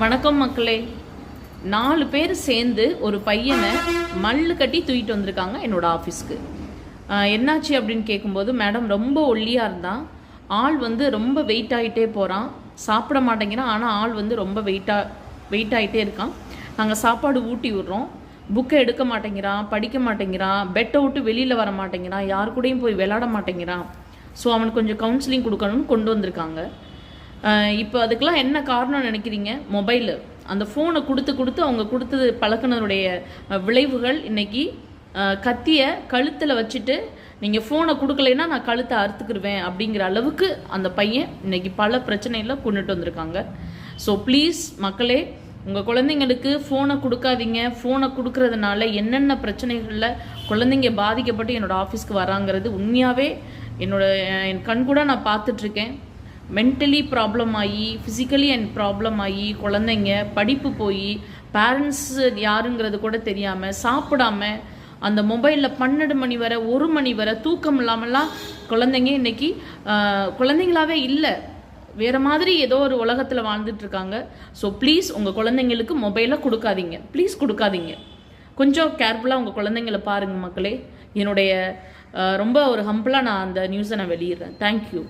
வணக்கம் மக்களே. நாலு பேர் சேர்ந்து ஒரு பையனை மல்லு கட்டி தூக்கிட்டு வந்திருக்காங்க என்னோட ஆஃபீஸ்க்கு என்னாச்சு அப்படின்னு கேட்கும்போது மேடம் ரொம்ப ஒல்லியாக இருந்தான். ஆள் வந்து ரொம்ப வெயிட் ஆகிட்டே போகிறான் சாப்பிட மாட்டேங்கிறான். ஆனால் ஆள் வந்து ரொம்ப வெயிட்டாக வெயிட் ஆகிட்டே இருக்கான். நாங்கள் சாப்பாடு ஊட்டி விடுறோம். புக்கை எடுக்க மாட்டேங்கிறான் படிக்க மாட்டேங்கிறான் பெட்டை விட்டு வெளியில் வர மாட்டேங்கிறான் யார் கூடயும் போய் விளையாட மாட்டேங்கிறான். ஸோ அவனுக்கு கொஞ்சம் கவுன்சிலிங் கொடுக்கணும்னு கொண்டு வந்திருக்காங்க. இப்போ அதுக்கெல்லாம் என்ன காரணம் நினைக்கிறீங்க? மொபைலு. அந்த ஃபோனை கொடுத்து கொடுத்து அவங்க கொடுத்தது பழக்கினருடைய விளைவுகள் இன்னைக்கு கத்தியை கத்திய கழுத்தில் வச்சுட்டு நீங்கள் ஃபோனை கொடுக்கலைன்னா நான் கழுத்தை அறுத்துக்கிடுவேன் அப்படிங்கிற அளவுக்கு அந்த பையன் இன்னைக்கு பல பிரச்சனைகளை கொண்டுட்டு வந்திருக்காங்க. ஸோ ப்ளீஸ் மக்களே உங்கள் குழந்தைங்களுக்கு ஃபோனை கொடுக்காதீங்க. ஃபோனை கொடுக்கறதுனால என்னென்ன பிரச்சனைகளில் குழந்தைங்க பாதிக்கப்பட்டு என்னோடய ஆஃபீஸ்க்கு வராங்கிறது உண்மையாகவே என்னோட என் கண் கூட நான் பார்த்துட்ருக்கேன் மென்டலி ப்ராப்ளம் ஆகி ஃபிசிக்கலி அண்ட் ப்ராப்ளம் ஆகி குழந்தைங்க படிப்பு போய் பேரண்ட்ஸ் யாருங்கிறது கூட தெரியாமல் சாப்பிடாம அந்த மொபைலில் பன்னெண்டு மணி வரை ஒரு மணி வரை தூக்கம் இல்லாமலாம் குழந்தைங்க இன்னைக்கு குழந்தைங்களாவே இல்லை. வேறு மாதிரி ஏதோ ஒரு உலகத்தில் வாழ்ந்துட்டுருக்காங்க ஸோ ப்ளீஸ் உங்கள் குழந்தைங்களுக்கு மொபைலை கொடுக்காதீங்க. ப்ளீஸ் கொடுக்காதீங்க. கொஞ்சம் கேர்ஃபுல்லாக உங்கள் குழந்தைங்களை பாருங்கள் மக்களே. என்னுடைய ரொம்ப ஒரு ஹம்பிளாக நான் அந்த நியூஸை நான் வெளியிடுறேன். தேங்க்யூ